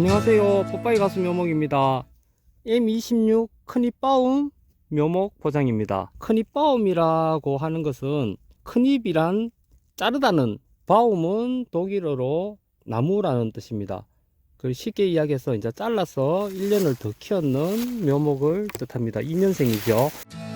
안녕하세요. 뽀빠이 가수 묘목입니다. M26 큰입바움 묘목 포장입니다. 큰입바움이라고 하는 것은 큰입이란 자르다는 바움은 독일어로 나무라는 뜻입니다. 그 쉽게 이야기해서 이제 잘라서 1년을 더 키웠는 묘목을 뜻합니다. 2년생이죠.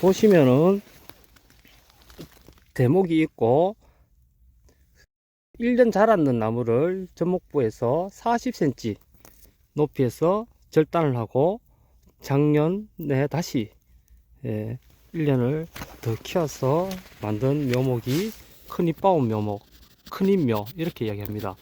보시면은 대목이 있고 1년 자랐는 나무를 전목부에서 40cm 높이에서 절단을 하고 작년에 다시 예, 1년을 더 키워서 만든 묘목이 큰잎바움 묘목, 큰잎묘 이렇게 이야기합니다.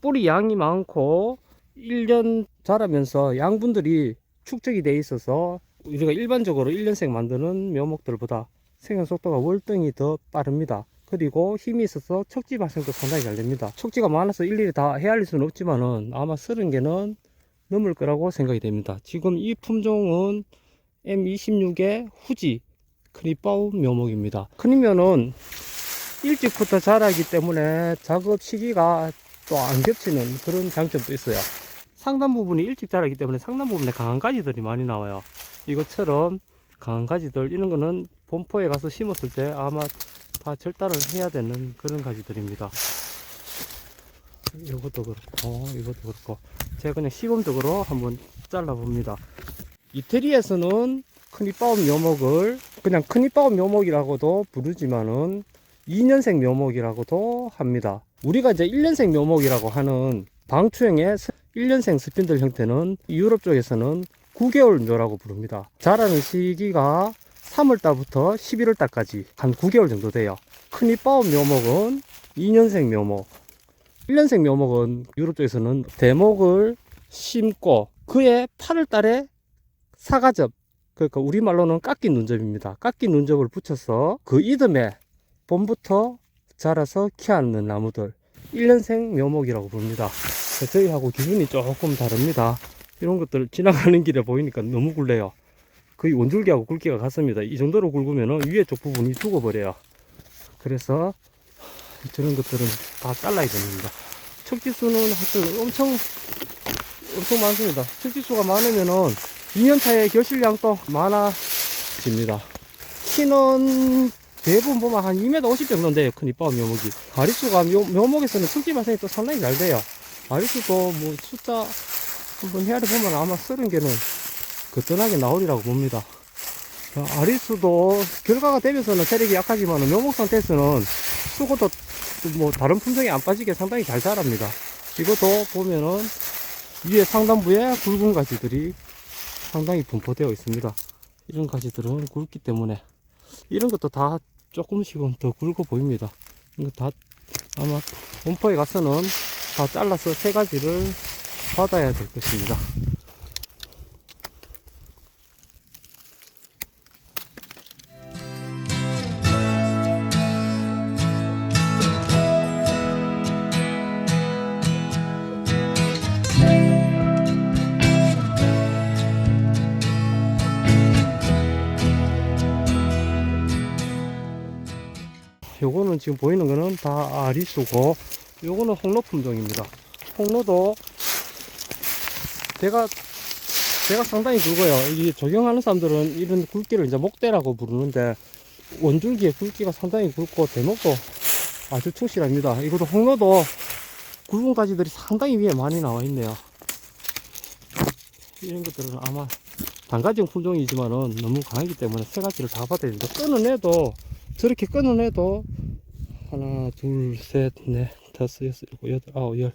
뿌리 양이 많고 1년 자라면서 양분들이 축적이 돼 있어서 우리가 일반적으로 1년생 만드는 묘목들보다 생장 속도가 월등히 더 빠릅니다. 그리고 힘이 있어서 척지 발생도 상당히 잘 됩니다. 척지가 많아서 일일이 다 헤아릴 수는 없지만은 아마 30개는 넘을 거라고 생각이 됩니다. 지금 이 품종은 M26의 후지 크립바우 묘목입니다. 크리면은 일찍부터 자라기 때문에 작업 시기가 또 안 겹치는 그런 장점도 있어요. 상단 부분이 일찍 자라기 때문에 상단 부분에 강한 가지들이 많이 나와요. 이것처럼 강한 가지들 이런 거는 본포에 가서 심었을 때 아마 다 절단을 해야 되는 그런 가지들입니다. 이것도 그렇고 이것도 그렇고 제가 그냥 시범적으로 한번 잘라 봅니다. 이태리에서는 큰잎바움 묘목을 그냥 큰잎바움 묘목이라고도 부르지만은 2년생 묘목이라고도 합니다. 우리가 이제 1년생 묘목이라고 하는 방추형의 1년생 스핀들 형태는 유럽 쪽에서는 9개월 묘라고 부릅니다. 자라는 시기가 3월달부터 11월달까지 한 9개월 정도 돼요. 큰잎바움 묘목은 2년생 묘목, 1년생 묘목은 유럽 쪽에서는 대목을 심고 그해 8월달에 사과접, 그러니까 우리말로는 깎인 눈접입니다. 깎인 눈접을 붙여서 그 이듬해 봄부터 자라서 키우는 나무들 1년생 묘목이라고 부릅니다. 저희하고 기준이 조금 다릅니다. 이런 것들 지나가는 길에 보이니까 너무 굵네요. 거의 원줄기하고 굵기가 같습니다. 이 정도로 굵으면 위에 쪽 부분이 죽어버려요. 그래서 저런 것들은 다 잘라야 됩니다. 척지수는 하여튼 엄청 엄청 많습니다. 척지수가 많으면은 2년 차에 결실량도 많아집니다. 키는 대부분 보면 한 2m 50 정도 돼요. 큰 이빠운 묘목이. 가리수가 묘, 묘목에서는 척지 발생이 또 상당히 잘 돼요. 가리수도 뭐 숫자 한번 헤아려 보면 아마 30개는 거뜬하게 나오리라고 봅니다. 자, 아리수도 결과가 되면서는 세력이 약하지만 묘목 상태에서는 수고도 뭐 다른 품종이 안 빠지게 상당히 잘 자랍니다. 이것도 보면은 위에 상단부에 굵은 가지들이 상당히 분포되어 있습니다. 이런 가지들은 굵기 때문에 이런 것도 다 조금씩은 더 굵어 보입니다. 이거 다 아마 본포에 가서는 다 잘라서 세 가지를 받아야 될 것입니다. 요거는 지금 보이는 거는 다 아리수고 요거는 홍로 품종입니다. 홍로도 제가 제가 상당히 굵어요. 이 적용하는 사람들은 이런 굵기를 이제 목대라고 부르는데 원줄기의 굵기가 상당히 굵고 대목도 아주 충실합니다. 이것도 홍로도 굵은 가지들이 상당히 위에 많이 나와 있네요. 이런 것들은 아마 단가지형 품종이지만은 너무 강하기 때문에 세 가지를 다 받아야 된다. 끊어내도 저렇게 끊어내도 하나, 둘, 셋, 넷, 다섯, 여섯, 일곱, 여덟, 아홉, 열,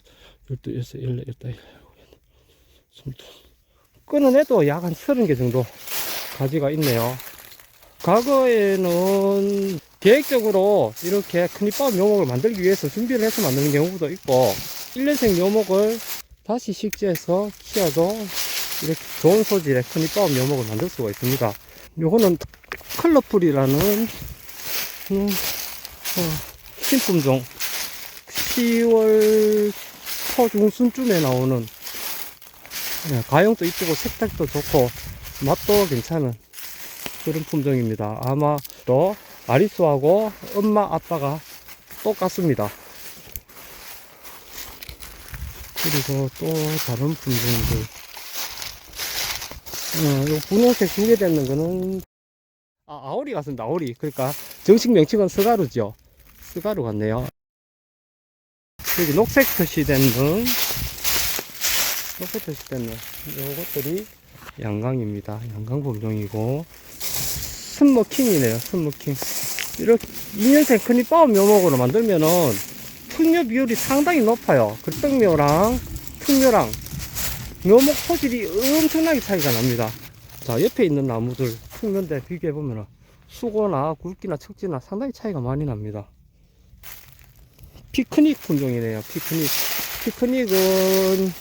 열두, 열세, 열네, 열여섯, 스물두. 끊어내도 약한 서른 개 정도 가지가 있네요. 과거에는 계획적으로 이렇게 큰잎밥 묘목을 만들기 위해서 준비를 해서 만드는 경우도 있고 1년생 묘목을 다시 식재해서 키워도 이렇게 좋은 소질의 큰잎바움 묘목을 만들 수가 있습니다. 요거는 컬러풀이라는 음, 어, 신품종 10월 초중순쯤에 나오는 예, 가형도 이쁘고 색깔도 좋고 맛도 괜찮은 그런 품종입니다. 아마 또 아리수하고 엄마 아빠가 똑같습니다. 그리고 또 다른 품종들 어, 요 분홍색 두개 되는 거는 아, 아오리 같습니다. 아오리. 그러니까 정식 명칭은 스가루죠. 스가루 같네요. 여기 녹색 표시된 등 표시된 등 요것들이 양강입니다. 양강 품종이고 스모킹이네요. 스모킹. 이렇게 2년생 큰잎 빠운 묘목으로 만들면은 특묘 비율이 상당히 높아요. 그 떡묘랑 특묘랑 묘목 소질이 엄청나게 차이가 납니다. 자, 옆에 있는 나무들 특묘인데 비교해 보면 수고나 굵기나 척지나 상당히 차이가 많이 납니다. 피크닉 품종이네요. 피크닉. 피크닉은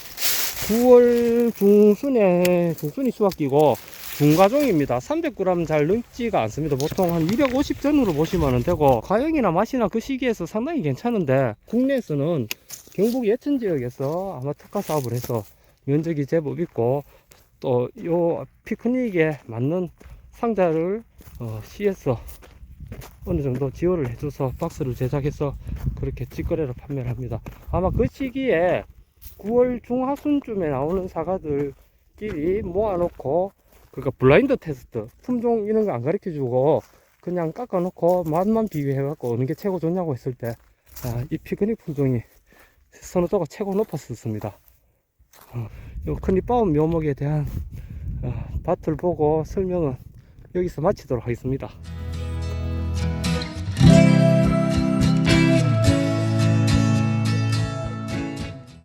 9월 중순에, 중순이 수확기고 중가종입니다. 300g 잘 넘지가 않습니다. 보통 한 250 전후로 보시면 되고 가형이나 맛이나 그 시기에서 상당히 괜찮은데 국내에서는 경북 예천 지역에서 아마 특화 사업을 해서 면적이 제법 있고 또 요 피크닉에 맞는 상자를 어, 시에서 어느 정도 지원을 해줘서 박스를 제작해서 그렇게 직거래로 판매를 합니다. 아마 그 시기에 9월 중하순쯤에 나오는 사과들끼리 모아놓고 그러니까 블라인드 테스트 품종 이런 거 안 가르쳐 주고 그냥 깎아놓고 맛만 비교해갖고 어느 게 최고 좋냐고 했을 때 아, 이 피크닉 품종이 선호도가 최고 높았었습니다. 어, 요 큰잎바움 묘목에 대한 어, 밭을 보고 설명은 여기서 마치도록 하겠습니다.